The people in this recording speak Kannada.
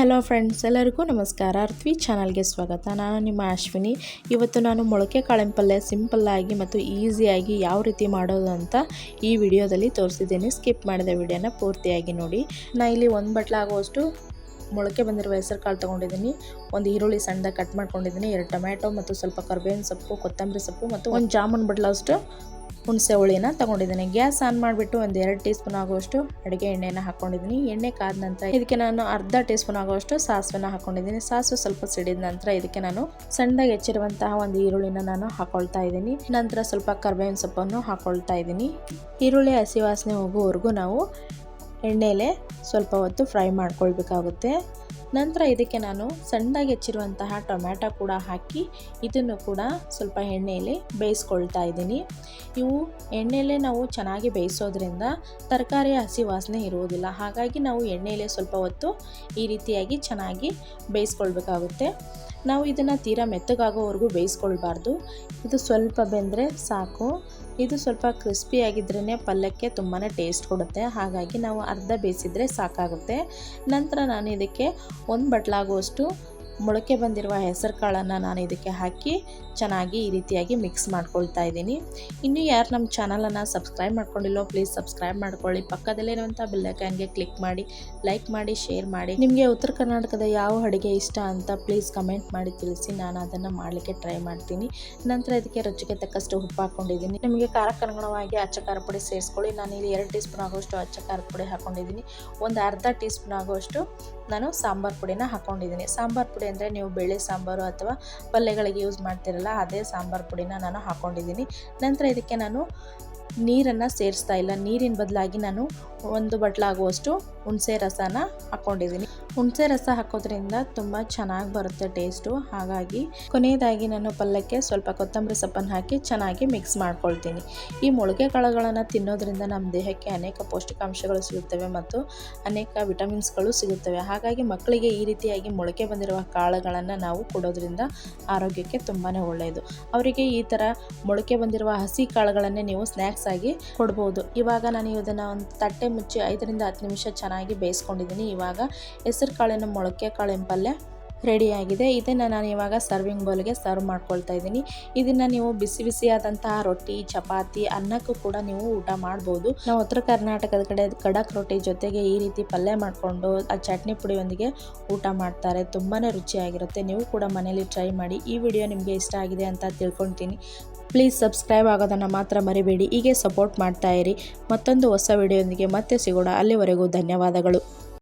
ಹಲೋ ಫ್ರೆಂಡ್ಸ್ ಎಲ್ಲರಿಗೂ ನಮಸ್ಕಾರ. ಅರ್ಥ್ವಿ ಚಾನಲ್ಗೆ ಸ್ವಾಗತ. ನಾನು ನಿಮ್ಮ ಅಶ್ವಿನಿ. ಇವತ್ತು ನಾನು ಮೊಳಕೆ ಕಾಳಿನ ಪಲ್ಯ ಸಿಂಪಲ್ಲಾಗಿ ಮತ್ತು ಈಸಿಯಾಗಿ ಯಾವ ರೀತಿ ಮಾಡೋದು ಅಂತ ಈ ವಿಡಿಯೋದಲ್ಲಿ ತೋರಿಸಿದ್ದೀನಿ. ಸ್ಕಿಪ್ ಮಾಡಿದ ವಿಡಿಯೋನ ಪೂರ್ತಿಯಾಗಿ ನೋಡಿ. ನಾನು ಇಲ್ಲಿ ಒಂದು ಬಟ್ಲಾಗುವಷ್ಟು ಮೊಳಕೆ ಬಂದಿರುವ ಹೆಸರು ಕಾಳು ತೊಗೊಂಡಿದ್ದೀನಿ. ಒಂದು ಈರುಳ್ಳಿ ಸಣ್ಣದಾಗಿ ಕಟ್ ಮಾಡ್ಕೊಂಡಿದ್ದೀನಿ. ಎರಡು ಟೊಮ್ಯಾಟೊ ಮತ್ತು ಸ್ವಲ್ಪ ಕರ್ಬೇವಿನ ಸೊಪ್ಪು, ಕೊತ್ತಂಬರಿ ಸೊಪ್ಪು ಮತ್ತು ಒಂದು ಜಾಮೂನ್ ಬಟ್ಲಷ್ಟು ಹುಣಸೆ ಹುಳಿನ ತಗೊಂಡಿದ್ದೀನಿ. ಗ್ಯಾಸ್ ಆನ್ ಮಾಡಿಬಿಟ್ಟು ಒಂದು ಎರಡು ಟೀ ಸ್ಪೂನ್ ಆಗುವಷ್ಟು ಅಡುಗೆ ಎಣ್ಣೆನ ಹಾಕ್ಕೊಂಡಿದ್ದೀನಿ ಎಣ್ಣೆ ಕಾದ ನಂತರ ಇದಕ್ಕೆ ನಾನು ಅರ್ಧ ಟೀ ಸ್ಪೂನ್ ಆಗುವಷ್ಟು ಸಾಸಿವೆನ ಹಾಕ್ಕೊಂಡಿದ್ದೀನಿ ಸಾಸಿವೆ ಸ್ವಲ್ಪ ಸಿಡಿದ ನಂತರ ಇದಕ್ಕೆ ನಾನು ಸಣ್ಣದಾಗಿ ಹೆಚ್ಚಿರುವಂತಹ ಒಂದು ಈರುಳ್ಳಿನ ನಾನು ಹಾಕೊಳ್ತಾ ಇದ್ದೀನಿ. ನಂತರ ಸ್ವಲ್ಪ ಕರ್ಬೇವಿನ ಸೊಪ್ಪನ್ನು ಹಾಕೊಳ್ತಾ ಇದ್ದೀನಿ. ಈರುಳ್ಳಿ ಹಸಿ ವಾಸನೆ ಹೋಗುವವರೆಗೂ ನಾವು ಎಣ್ಣೆಲೆ ಸ್ವಲ್ಪ ಹೊತ್ತು ಫ್ರೈ ಮಾಡ್ಕೊಳ್ಬೇಕಾಗುತ್ತೆ. ನಂತರ ಇದಕ್ಕೆ ನಾನು ಸಣ್ಣದಾಗಿ ಹೆಚ್ಚಿರುವಂತಹ ಟೊಮ್ಯಾಟೊ ಕೂಡ ಹಾಕಿ ಇದನ್ನು ಕೂಡ ಸ್ವಲ್ಪ ಎಣ್ಣೆಯಲ್ಲಿ ಬೇಯಿಸ್ಕೊಳ್ತಾ ಇದ್ದೀನಿ. ಇವು ಎಣ್ಣೆಯಲ್ಲೇ ನಾವು ಚೆನ್ನಾಗಿ ಬೇಯಿಸೋದ್ರಿಂದ ತರಕಾರಿ ಹಸಿ ವಾಸನೆ ಇರುವುದಿಲ್ಲ ಹಾಗಾಗಿ ನಾವು ಎಣ್ಣೆಯಲ್ಲೇ ಸ್ವಲ್ಪ ಹೊತ್ತು ಈ ರೀತಿಯಾಗಿ ಚೆನ್ನಾಗಿ ಬೇಯಿಸ್ಕೊಳ್ಬೇಕಾಗುತ್ತೆ. ನಾವು ಇದನ್ನು ತೀರಾ ಮೆತ್ತಗಾಗೋವರೆಗೂ ಬೇಯಿಸ್ಕೊಳ್ಬಾರ್ದು. ಇದು ಸ್ವಲ್ಪ ಬೆಂದರೆ ಸಾಕು. ಇದು ಸ್ವಲ್ಪ ಕ್ರಿಸ್ಪಿಯಾಗಿದ್ರೇ ಪಲ್ಯಕ್ಕೆ ತುಂಬಾ ಟೇಸ್ಟ್ ಕೊಡುತ್ತೆ. ಹಾಗಾಗಿ ನಾವು ಅರ್ಧ ಬೇಯಿಸಿದರೆ ಸಾಕಾಗುತ್ತೆ. ನಂತರ ನಾನು ಇದಕ್ಕೆ ಒಂದು ಬಟ್ಲಾಗುವಷ್ಟು ಮೊಳಕೆ ಬಂದಿರುವ ಹೆಸರು ಕಾಳನ್ನು ನಾನು ಇದಕ್ಕೆ ಹಾಕಿ ಚೆನ್ನಾಗಿ ಈ ರೀತಿಯಾಗಿ ಮಿಕ್ಸ್ ಮಾಡ್ಕೊಳ್ತಾ ಇದ್ದೀನಿ. ಇನ್ನು ಯಾರು ನಮ್ಮ ಚಾನಲನ್ನು ಸಬ್ಸ್ಕ್ರೈಬ್ ಮಾಡ್ಕೊಂಡಿಲ್ಲೋ ಪ್ಲೀಸ್ ಸಬ್ಸ್ಕ್ರೈಬ್ ಮಾಡ್ಕೊಳ್ಳಿ. ಪಕ್ಕದಲ್ಲಿರುವಂಥ ಬೆಲ್ಲೈಕನ್ಗೆ ಕ್ಲಿಕ್ ಮಾಡಿ ಲೈಕ್ ಮಾಡಿ ಶೇರ್ ಮಾಡಿ. ನಿಮಗೆ ಉತ್ತರ ಕರ್ನಾಟಕದ ಯಾವ ಅಡುಗೆ ಇಷ್ಟ ಅಂತ ಪ್ಲೀಸ್ ಕಮೆಂಟ್ ಮಾಡಿ ತಿಳಿಸಿ. ನಾನು ಅದನ್ನು ಮಾಡಲಿಕ್ಕೆ ಟ್ರೈ ಮಾಡ್ತೀನಿ. ನಂತರ ಇದಕ್ಕೆ ರುಚಿಗೆ ತಕ್ಕಷ್ಟು ಉಪ್ಪು ಹಾಕ್ಕೊಂಡಿದ್ದೀನಿ ನಿಮಗೆ ಖಾರಕ್ಕೆ ಅನುಗುಣವಾಗಿ ಅಚ್ಚ ಖಾರ ಪುಡಿ ಸೇರಿಸ್ಕೊಳ್ಳಿ. ನಾನು ಇಲ್ಲಿ ಎರಡು ಟೀ ಸ್ಪೂನ್ ಆಗುವಷ್ಟು ಅಚ್ಚ ಖಾರದ ಪುಡಿ ಹಾಕ್ಕೊಂಡಿದ್ದೀನಿ ಒಂದು ಅರ್ಧ ಟೀ ಸ್ಪೂನ್ ಆಗುವಷ್ಟು ನಾನು ಸಾಂಬಾರು ಪುಡಿನ ಹಾಕೊಂಡಿದ್ದೀನಿ. ಸಾಂಬಾರು ಪುಡಿ ಅಂದರೆ ನೀವು ಬೇಳೆ ಸಾಂಬಾರು ಅಥವಾ ಪಲ್ಯಗಳಿಗೆ ಯೂಸ್ ಮಾಡ್ತಿರಲ್ಲ, ಅದೇ ಸಾಂಬಾರು ಪುಡಿನ ನಾನು ಹಾಕೊಂಡಿದ್ದೀನಿ. ನಂತರ ಇದಕ್ಕೆ ನಾನು ನೀರನ್ನು ಸೇರಿಸ್ತಾ ಇಲ್ಲ. ನೀರಿನ ಬದಲಾಗಿ ನಾನು ಒಂದು ಬಟ್ಲಾಗುವಷ್ಟು ಹುಣಸೆ ರಸನ ಹಾಕ್ಕೊಂಡಿದ್ದೀನಿ ಹುಣಸೆ ರಸ ಹಾಕೋದ್ರಿಂದ ತುಂಬ ಚೆನ್ನಾಗಿ ಬರುತ್ತೆ ಟೇಸ್ಟು. ಹಾಗಾಗಿ ಕೊನೆಯದಾಗಿ ನಾನು ಪಲ್ಯಕ್ಕೆ ಸ್ವಲ್ಪ ಕೊತ್ತಂಬರಿ ಸೊಪ್ಪನ್ನು ಹಾಕಿ ಚೆನ್ನಾಗಿ ಮಿಕ್ಸ್ ಮಾಡ್ಕೊಳ್ತೀನಿ. ಈ ಮೊಳಕೆ ಕಾಳುಗಳನ್ನು ತಿನ್ನೋದ್ರಿಂದ ನಮ್ಮ ದೇಹಕ್ಕೆ ಅನೇಕ ಪೌಷ್ಟಿಕಾಂಶಗಳು ಸಿಗುತ್ತವೆ ಮತ್ತು ಅನೇಕ ವಿಟಮಿನ್ಸ್ಗಳು ಸಿಗುತ್ತವೆ. ಹಾಗಾಗಿ ಮಕ್ಕಳಿಗೆ ಈ ರೀತಿಯಾಗಿ ಮೊಳಕೆ ಬಂದಿರುವ ಕಾಳುಗಳನ್ನು ನಾವು ಕೊಡೋದ್ರಿಂದ ಆರೋಗ್ಯಕ್ಕೆ ತುಂಬಾ ಒಳ್ಳೆಯದು ಅವರಿಗೆ ಈ ಥರ ಮೊಳಕೆ ಬಂದಿರುವ ಹಸಿ ಕಾಳುಗಳನ್ನೇ ನೀವು ಸ್ನ್ಯಾಕ್ಸ್ ಆಗಿ ಕೊಡ್ಬೋದು. ಇವಾಗ ನಾನು ಇದನ್ನು ಒಂದು ತಟ್ಟೆ ಮುಚ್ಚಿ ಐದರಿಂದ ಹತ್ತು ನಿಮಿಷ ಚೆನ್ನಾಗಿ ಬೇಯಿಸ್ಕೊಂಡಿದ್ದೀನಿ. ಇವಾಗ ಹೆಸರು ಕಾಳಿನ ಮೊಳಕೆ ಕಾಳಿನ ಪಲ್ಯ ರೆಡಿಯಾಗಿದೆ ಇದನ್ನು ನಾನು ಇವಾಗ ಸರ್ವಿಂಗ್ ಬೌಲ್ಗೆ ಸರ್ವ್ ಮಾಡ್ಕೊಳ್ತಾ ಇದ್ದೀನಿ. ಇದನ್ನು ನೀವು ಬಿಸಿ ಬಿಸಿಯಾದಂತಹ ರೊಟ್ಟಿ, ಚಪಾತಿ, ಅನ್ನಕ್ಕೂ ಕೂಡ ನೀವು ಊಟ ಮಾಡ್ಬೋದು. ನಾವು ಉತ್ತರ ಕರ್ನಾಟಕದ ಕಡೆ ಖಡಕ್ ರೊಟ್ಟಿ ಜೊತೆಗೆ ಈ ರೀತಿ ಪಲ್ಯ ಮಾಡಿಕೊಂಡು ಆ ಚಟ್ನಿ ಪುಡಿಯೊಂದಿಗೆ ಊಟ ಮಾಡ್ತಾರೆ. ತುಂಬಾ ರುಚಿಯಾಗಿರುತ್ತೆ. ನೀವು ಕೂಡ ಮನೇಲಿ ಟ್ರೈ ಮಾಡಿ ಈ ವಿಡಿಯೋ ನಿಮಗೆ ಇಷ್ಟ ಆಗಿದೆ ಅಂತ ತಿಳ್ಕೊತೀನಿ ಪ್ಲೀಸ್ ಸಬ್ಸ್ಕ್ರೈಬ್ ಆಗೋದನ್ನು ಮಾತ್ರ ಮರಿಬೇಡಿ. ಹೀಗೆ ಸಪೋರ್ಟ್ ಮಾಡ್ತಾ ಇರಿ. ಮತ್ತೊಂದು ಹೊಸ ವಿಡಿಯೋದೊಂದಿಗೆ ಮತ್ತೆ ಸಿಗೋಣ. ಅಲ್ಲಿವರೆಗೂ ಧನ್ಯವಾದಗಳು.